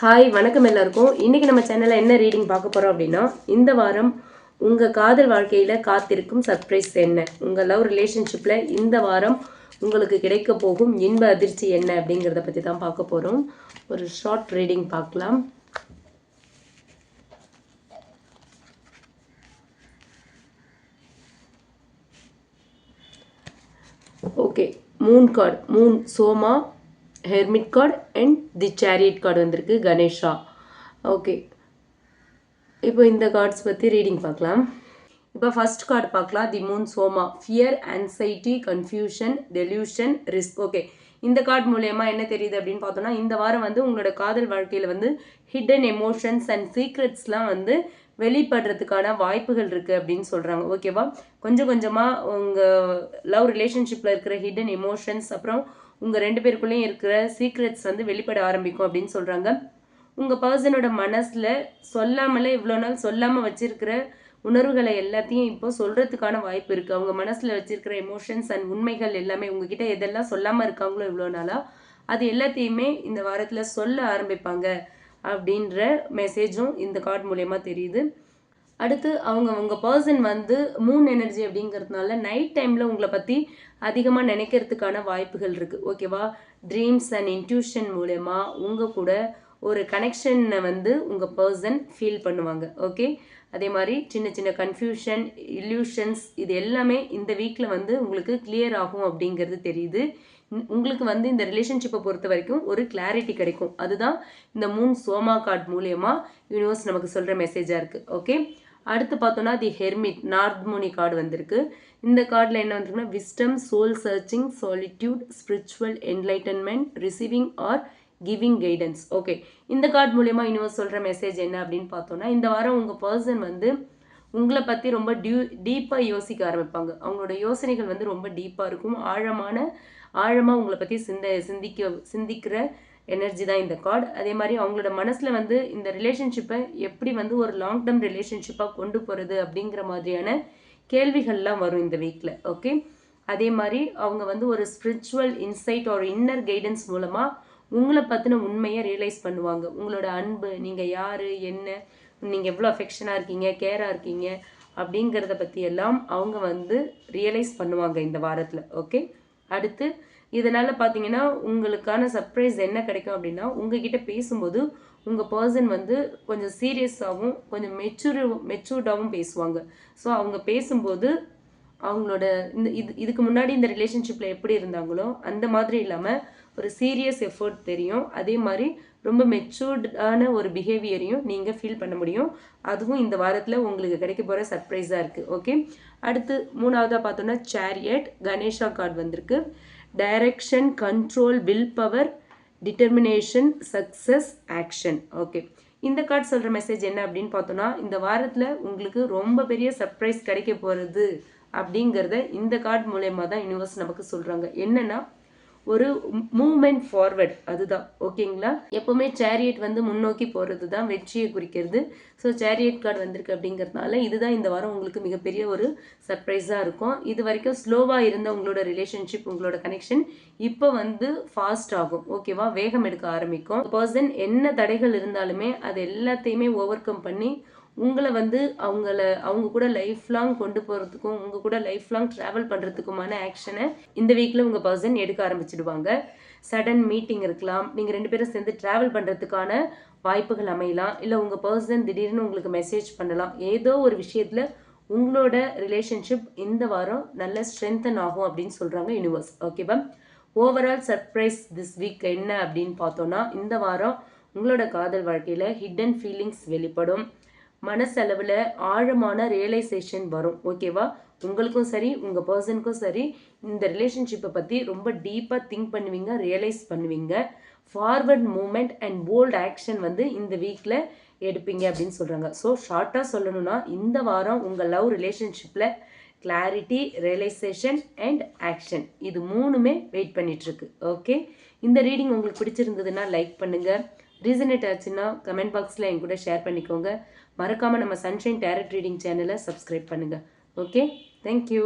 Hi வணக்கம் எல்லாருக்கும். இன்னைக்கு நம்ம சேனலில் என்ன ரீடிங் பார்க்க போகிறோம் அப்படின்னா இந்த வாரம் உங்கள் காதல் வாழ்க்கையில் காத்திருக்கும் சர்ப்ரைஸ் என்ன? உங்கள் லவ் ரிலேஷன்ஷிப்பில் இந்த வாரம் உங்களுக்கு கிடைக்க போகும் இன்ப அதிர்ச்சி என்ன அப்படிங்கிறத பற்றி தான் பார்க்க போகிறோம் ஒரு ஷார்ட் ரீடிங் பார்க்கலாம். Okay moon card moon Soma hermit card and the chariot card வந்திருக்கு கணேஷா ஓகே இப்போ இந்த கார்ட்ஸ் பற்றி ரீடிங் பார்க்கலாம். இப்போ ஃபர்ஸ்ட் கார்டு பார்க்கலாம். The moon Soma fear anxiety confusion delusion risk okay இந்த கார்டு மூலயமா என்ன தெரியுது அப்படின்னு பார்த்தோம்னா இந்த வாரம் வந்து உங்களோட காதல் வாழ்க்கையில் வந்து ஹிடன் எமோஷன்ஸ் அண்ட் சீக்ரெட்ஸ்லாம் வந்து வெளிப்படுறதுக்கான வாய்ப்புகள் இருக்குது அப்படின்னு சொல்கிறாங்க ஓகேவா கொஞ்சம் கொஞ்சமாக உங்கள் லவ் ரிலேஷன்ஷிப்பில் இருக்கிற ஹிடன் எமோஷன்ஸ் அப்புறம் உங்கள் ரெண்டு பேருக்குள்ளேயும் இருக்கிற சீக்ரெட்ஸ் வந்து வெளிப்பட ஆரம்பிக்கும் அப்படின்னு சொல்கிறாங்க உங்கள் பர்சனோட மனசில் சொல்லாமலே இவ்வளோ நாள் சொல்லாமல் வச்சிருக்கிற உணர்வுகளை எல்லாத்தையும் இப்போ சொல்கிறதுக்கான வாய்ப்பு இருக்குது அவங்க மனசில் வச்சிருக்கிற எமோஷன்ஸ் அண்ட் உண்மைகள் எல்லாமே உங்ககிட்ட எதெல்லாம் சொல்லாமல் இருக்காங்களோ இவ்வளோ நாளாக அது எல்லாத்தையுமே இந்த வாரத்தில் சொல்ல ஆரம்பிப்பாங்க அப்படின்ற மெசேஜும் இந்த கார்டு மூலயமா தெரியுது. அடுத்து அவங்க உங்கள் பர்சன் வந்து மூன் எனர்ஜி அப்படிங்கிறதுனால நைட் டைமில் உங்களை பற்றி அதிகமாக நினைக்கிறதுக்கான வாய்ப்புகள் இருக்குது ஓகேவா ட்ரீம்ஸ் அண்ட் இன்ட்யூஷன் மூலயமா உங்கள் கூட ஒரு கனெக்ஷனை வந்து உங்கள் பர்சன் ஃபீல் பண்ணுவாங்க. ஓகே அதே மாதிரி சின்ன சின்ன கன்ஃபியூஷன் இல்யூஷன்ஸ் இது எல்லாமே இந்த வீக்கில் வந்து உங்களுக்கு கிளியர் ஆகும் அப்படிங்கிறது தெரியுது. உங்களுக்கு வந்து இந்த ரிலேஷன்ஷிப்பை பொறுத்த வரைக்கும் ஒரு கிளாரிட்டி கிடைக்கும். அதுதான் இந்த மூணு சோமா கார்டு மூலயமா யூனிவர்ஸ் நமக்கு சொல்கிற மெசேஜாக இருக்குது ஓகே அடுத்து பார்த்தோன்னா தி ஹெர்மிட் நார்த்முனி கார்டு வந்திருக்கு. இந்த கார்டில் என்ன வந்திருக்குன்னா wisdom soul searching solitude spiritual enlightenment receiving or giving guidance okay இந்த கார்டு மூலயமா யூனிவர்ஸ் சொல்கிற மெசேஜ் என்ன அப்படின்னு பார்த்தோன்னா இந்த வாரம் உங்கள் பர்சன் வந்து உங்களை பற்றி ரொம்ப டியூ டீப்பாக யோசிக்க ஆரம்பிப்பாங்க. அவங்களோட யோசனைகள் வந்து ரொம்ப டீப்பாக இருக்கும். ஆழமான ஆழமாக உங்களை பற்றி சிந்த சிந்திக்க சிந்திக்கிற எனர்ஜி தான் இந்த கார்டு அதே மாதிரி அவங்களோட மனசில் வந்து இந்த ரிலேஷன்ஷிப்பை எப்படி வந்து ஒரு லாங் டேர்ம் ரிலேஷன்ஷிப்பாக கொண்டு போகிறது அப்படிங்கிற மாதிரியான கேள்விகள்லாம் வரும் இந்த வீக்கில் ஓகே அதே மாதிரி அவங்க வந்து ஒரு ஸ்பிரிச்சுவல் இன்சைட் ஒரு இன்னர் கைடன்ஸ் மூலமாக உங்களை பற்றின உண்மையை ரியலைஸ் பண்ணுவாங்க. உங்களோட அன்பு நீங்கள் யார் என்ன நீங்கள் எவ்வளோ அஃபெக்ஷனாக இருக்கீங்க கேராக இருக்கீங்க அப்படிங்கிறத பற்றி எல்லாம் அவங்க வந்து ரியலைஸ் பண்ணுவாங்க இந்த வாரத்தில் ஓகே அடுத்து இதனால் பார்த்தீங்கன்னா உங்களுக்கான சர்ப்ரைஸ் என்ன கிடைக்கும் அப்படின்னா உங்ககிட்ட பேசும்போது உங்கள் பர்சன் வந்து கொஞ்சம் சீரியஸாகவும் கொஞ்சம் மெச்சூர் மெச்சூர்டாகவும் பேசுவாங்க. ஸோ அவங்க பேசும்போது அவங்களோட இந்த இது இதுக்கு முன்னாடி இந்த ரிலேஷன்ஷிப்பில் எப்படி இருந்தாங்களோ அந்த மாதிரி இல்லாமல் ஒரு சீரியஸ் எஃபர்ட் தெரியும். அதே மாதிரி ரொம்ப மெச்சூர்டான ஒரு பிஹேவியரையும் நீங்கள் ஃபீல் பண்ண முடியும். அதுவும் இந்த வாரத்தில் உங்களுக்கு கிடைக்க போகிற சர்ப்ரைஸாக இருக்குது ஓகே அடுத்து மூணாவதாக பார்த்தோன்னா சேரியட் கணேஷா கார்டு வந்திருக்கு. Direction control will power determination success action okay இந்த கார்டு சொல்கிற மெசேஜ் என்ன அப்படின்னு பார்த்தோன்னா இந்த வாரத்தில் உங்களுக்கு ரொம்ப பெரிய சர்ப்ரைஸ் கிடைக்க போகிறது அப்படிங்கிறத இந்த கார்டு மூலயமா தான் யூனிவர்ஸ் நமக்கு சொல்கிறாங்க என்னென்னா ஒரு மூமெண்ட் ஃபார்வர்ட் அதுதான். ஓகேங்களா? எப்போவுமே சேரியட் வந்து முன்னோக்கி போகிறது தான் வெற்றியை குறிக்கிறது. ஸோ சேரியட் கார்டு வந்திருக்கு அப்படிங்கிறதுனால இதுதான் இந்த வாரம் உங்களுக்கு மிகப்பெரிய ஒரு சர்ப்ரைஸாக இருக்கும். இது வரைக்கும் ஸ்லோவாக இருந்த உங்களோட ரிலேஷன்ஷிப் உங்களோட கனெக்ஷன் இப்போ வந்து ஃபாஸ்ட் ஆகும். ஓகேவா? வேகம் எடுக்க ஆரம்பிக்கும். பர்சன் என்ன தடைகள் இருந்தாலுமே அது எல்லாத்தையுமே ஓவர் கம் பண்ணி உங்களை வந்து அவங்கள அவங்க கூட லைஃப் லாங் கொண்டு போகிறதுக்கும் உங்கள் கூட லைஃப் லாங் ட்ராவல் பண்ணுறதுக்குமான ஆக்ஷனை இந்த வீக்கில் உங்கள் பர்சன் எடுக்க ஆரம்பிச்சிடுவாங்க. சடன் மீட்டிங் இருக்கலாம். நீங்கள் ரெண்டு பேரும் சேர்ந்து ட்ராவல் பண்ணுறதுக்கான வாய்ப்புகள் அமையலாம். இல்லை உங்கள் பர்சன் திடீர்னு உங்களுக்கு மெசேஜ் பண்ணலாம். ஏதோ ஒரு விஷயத்தில் உங்களோட ரிலேஷன்ஷிப் இந்த வாரம் நல்ல ஸ்ட்ரென்தன் ஆகும் அப்படின்னு சொல்கிறாங்க யூனிவர்ஸ் ஓகேவா ஓவரால் சர்ப்ரைஸ் திஸ் வீக் என்ன அப்படின்னு பார்த்தோன்னா இந்த வாரம் உங்களோட காதல் வாழ்க்கையில் ஹிடன் ஃபீலிங்ஸ் வெளிப்படும். மனசளவில் ஆழமான ரியலைசேஷன் வரும். ஓகேவா உங்களுக்கும் சரி உங்கள் பர்சனுக்கும் சரி இந்த ரிலேஷன்ஷிப்பை பற்றி ரொம்ப டீப்பாக திங்க் பண்ணுவீங்க ரியலைஸ் பண்ணுவீங்க. Forward movement and bold action வந்து இந்த வீக்கில் எடுப்பீங்க அப்படின்னு சொல்கிறாங்க ஸோ ஷார்ட்டாக சொல்லணும்னா இந்த வாரம் உங்கள் லவ் ரிலேஷன்ஷிப்பில் கிளாரிட்டி ரியலைசேஷன் அண்ட் ஆக்ஷன் இது மூணுமே வெயிட் பண்ணிகிட்ருக்கு ஓகே இந்த ரீடிங் உங்களுக்கு பிடிச்சிருந்ததுன்னா லைக் பண்ணுங்கள் ரீசனேட் ஆச்சுன்னா கமெண்ட் பாக்ஸில் என் கூட ஷேர் பண்ணிக்கோங்க. மறக்காமல் நம்ம சன்ஷைன் டேரட் ரீடிங் சேனலை சப்ஸ்கிரைப் பண்ணுங்கள் ஓகே தேங்க்யூ